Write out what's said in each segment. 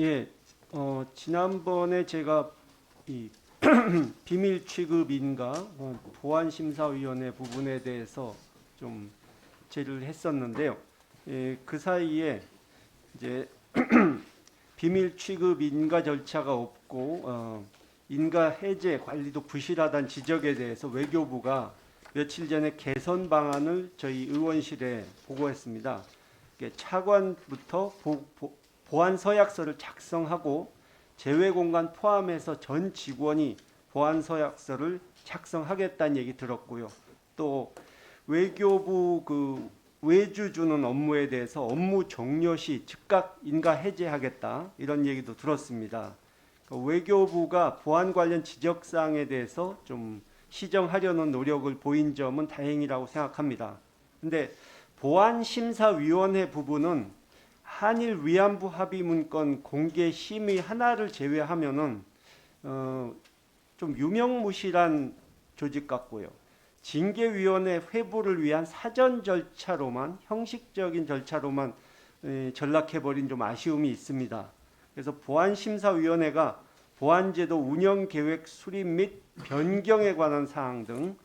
예, 어, 지난번에 제가 이 비밀 취급 인가 어, 보안 심사위원회 부분에 대해서 좀 제를 했었는데요. 예, 그 사이에 이제 비밀 취급 인가 절차가 없고 어, 인가 해제 관리도 부실하다는 지적에 대해서 외교부가 며칠 전에 개선 방안을 저희 의원실에 보고했습니다. 차관부터 보, 보, 보안 서약서를 작성하고 제외 공간 포함해서 전 직원이 보안 서약서를 작성하겠다는 얘기 들었고요. 또 외교부 그 외주 주는 업무에 대해서 업무 종료 시 즉각 인가 해제하겠다 이런 얘기도 들었습니다. 그 외교부가 보안 관련 지적 사항에 대해서 좀 시정하려는 노력을 보인 점은 다행이라고 생각합니다. 근데 보안 심사위원회 부분은 한일 위안부 합의 문건 공개 심의 하나를 제외하면은 어, 좀 유명무실한 조직 같고요. 징계위원회 회부를 위한 사전 절차로만 형식적인 절차로만 에, 전락해버린 좀 아쉬움이 있습니다. 그래서 보안심사위원회가 보안제도 운영계획 수립 및 변경에 관한 사항 등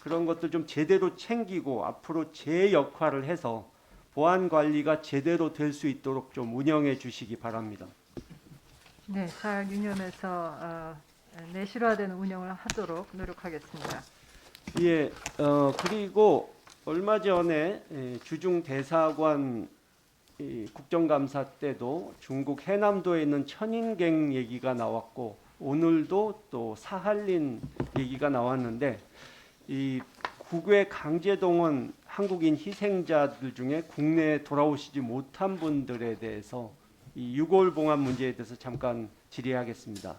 그런 것들 좀 제대로 챙기고 앞으로 제 역할을 해서 보안 관리가 제대로 될 수 있도록 좀 운영해 주시기 바랍니다. 네, 잘 유념해서 어, 내실화된 운영을 하도록 노력하겠습니다. 예, 어, 그리고 얼마 전에 예, 주중 대사관 이 국정감사 때도 중국 해남도에 있는 천인갱 얘기가 나왔고 오늘도 또 사할린 얘기가 나왔는데 이 국외 강제동원 한국인 희생자들 중에 국내에 돌아오시지 못한 분들에 대해서 이 유골 봉합 문제에 대해서 잠깐 질의하겠습니다.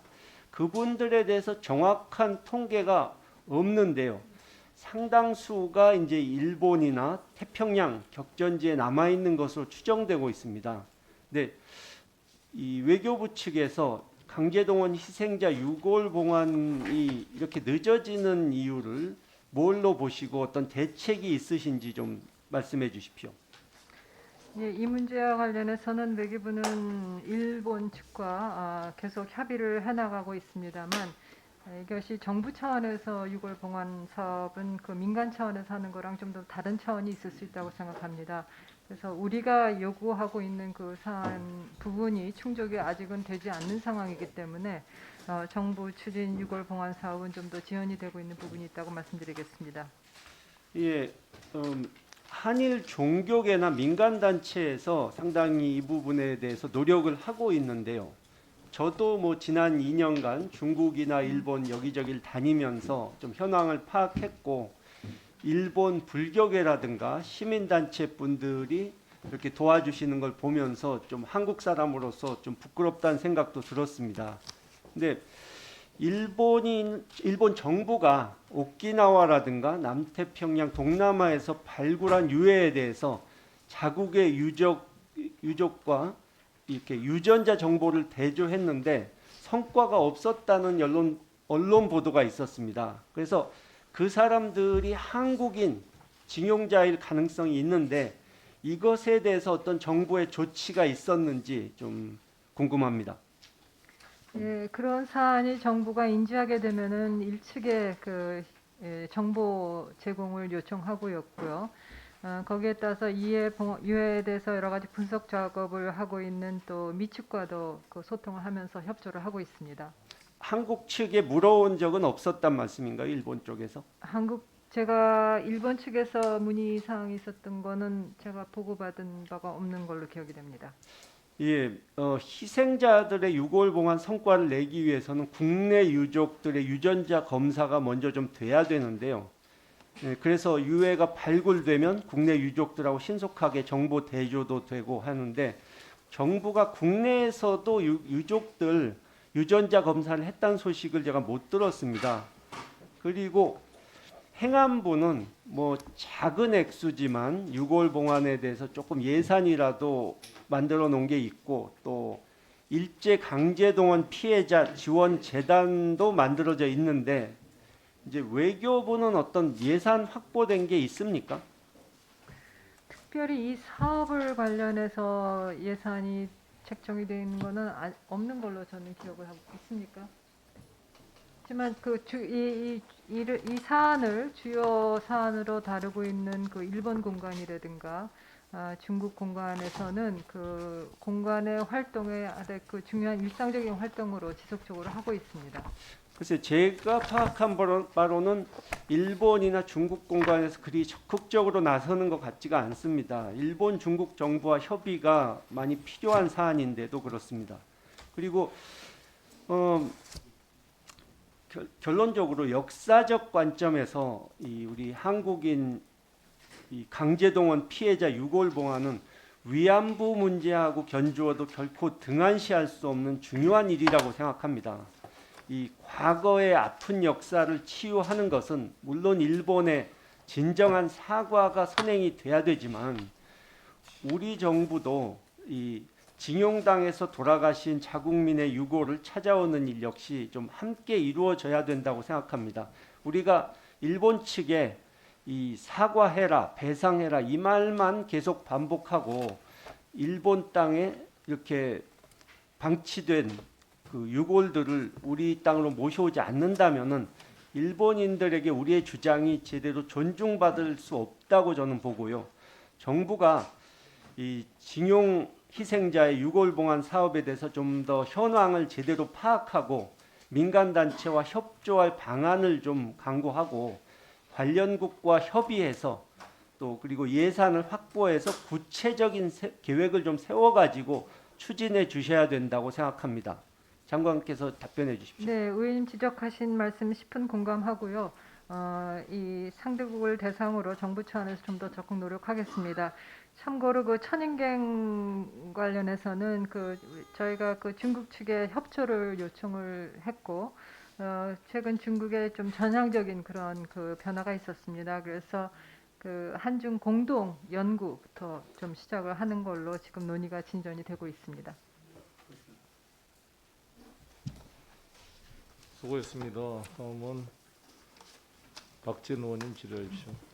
그분들에 대해서 정확한 통계가 없는데요. 상당수가 이제 일본이나 태평양 격전지에 남아 있는 것으로 추정되고 있습니다. 근데 이 외교부 측에서 강제동원 희생자 유골 봉환이 이렇게 늦어지는 이유를 뭘로 보시고 어떤 대책이 있으신지 좀 말씀해 주십시오. 예, 이 문제와 관련해서는 외교부는 일본 측과 아, 계속 협의를 해나가고 있습니다만 아, 이것이 정부 차원에서 유골 봉환 사업은 그 민간 차원에서 하는 거랑 좀 더 다른 차원이 있을 수 있다고 생각합니다. 그래서 우리가 요구하고 있는 그 사안 부분이 충족이 아직은 되지 않는 상황이기 때문에 어, 정부 추진 유골 봉환 사업은 좀 더 지연이 되고 있는 부분이 있다고 말씀드리겠습니다. 예, 음, 한일 종교계나 민간 단체에서 상당히 이 부분에 대해서 노력을 하고 있는데요. 저도 뭐 지난 2년간 중국이나 일본 여기저기를 다니면서 좀 현황을 파악했고 일본 불교계라든가 시민단체 분들이 이렇게 도와주시는 걸 보면서 좀 한국 사람으로서 좀 부끄럽다는 생각도 들었습니다. 근데 일본인 일본 정부가 오키나와라든가 남태평양 동남아에서 발굴한 유해에 대해서 자국의 유적 유족과 이렇게 유전자 정보를 대조했는데 성과가 없었다는 언론 언론 보도가 있었습니다. 그래서 그 사람들이 한국인 징용자일 가능성이 있는데 이것에 대해서 어떤 정부의 조치가 있었는지 좀 궁금합니다. 예, 그런 사안이 정부가 인지하게 되면은 일측에 그 예, 정보 제공을 요청하고였고요. 어, 거기에 따라서 이해 봉- 유해에 대해서 여러 가지 분석 작업을 하고 있는 또 미측과도 그 소통을 하면서 협조를 하고 있습니다. 한국 측에 물어온 적은 없었단 말씀인가요? 일본 쪽에서? 한국 제가 일본 측에서 문의 사항이 있었던 거는 제가 보고받은 바가 없는 걸로 기억이 됩니다. 예, 어, 희생자들의 유골 봉환 성과를 내기 위해서는 국내 유족들의 유전자 검사가 먼저 좀 돼야 되는데요. 예, 그래서 유해가 발굴되면 국내 유족들하고 신속하게 정보 대조도 되고 하는데 정부가 국내에서도 유, 유족들 유전자 검사를 했다는 소식을 제가 못 들었습니다. 그리고 행안부는 뭐 작은 액수지만 유골 봉환에 대해서 조금 예산이라도 만들어 놓은 게 있고 또 일제 강제 동원 피해자 지원 재단도 만들어져 있는데 이제 외교부는 어떤 예산 확보된 게 있습니까? 특별히 이 사업을 관련해서 예산이 책정이 되어 있는 거는 아- 없는 걸로 저는 기억을 하고 있습니까? 하지만 그 주 이 이 이, 이, 이 사안을 주요 사안으로 다루고 있는 그 일본 공간이라든가 아, 중국 공간에서는 그 공간의 활동에 아주 그 중요한 일상적인 활동으로 지속적으로 하고 있습니다. 글쎄 제가 파악한 바로- 바로는 일본이나 중국 공간에서 그리 적극적으로 나서는 것 같지가 않습니다. 일본, 중국 정부와 협의가 많이 필요한 사안인데도 그렇습니다. 그리고 어, 결, 결론적으로 역사적 관점에서 이 우리 한국인 이 강제동원 피해자 유골봉화는 위안부 문제하고 견주어도 결코 등한시할 수 없는 중요한 일이라고 생각합니다. 이 과거의 아픈 역사를 치유하는 것은 물론 일본의 진정한 사과가 선행이 돼야 되지만 우리 정부도 이 징용당에서 돌아가신 자국민의 유고를 찾아오는 일 역시 좀 함께 이루어져야 된다고 생각합니다. 우리가 일본 측에 이 사과해라, 배상해라 이 말만 계속 반복하고 일본 땅에 이렇게 방치된 그 유골들을 우리 땅으로 모셔오지 않는다면은 일본인들에게 우리의 주장이 제대로 존중받을 수 없다고 저는 보고요. 정부가 이 징용 희생자의 유골봉안 사업에 대해서 좀 더 현황을 제대로 파악하고 민간 단체와 협조할 방안을 좀 강구하고 관련국과 협의해서 또 그리고 예산을 확보해서 구체적인 세- 계획을 좀 세워 가지고 추진해 주셔야 된다고 생각합니다. 장관께서 답변해 주십시오. 네, 의원님 지적하신 말씀 10분 공감하고요. 어, 이 상대국을 대상으로 정부 차원에서 좀 더 적극 노력하겠습니다. 참고로 그 천인갱 관련해서는 그 저희가 그 중국 측에 협조를 요청을 했고 어, 최근 중국에 좀 전향적인 그런 그 변화가 있었습니다. 그래서 그 한중 공동 연구부터 좀 시작을 하는 걸로 지금 논의가 진전이 되고 있습니다. 수고했습니다. 다음은 박진 의원님 질의해 주십시오.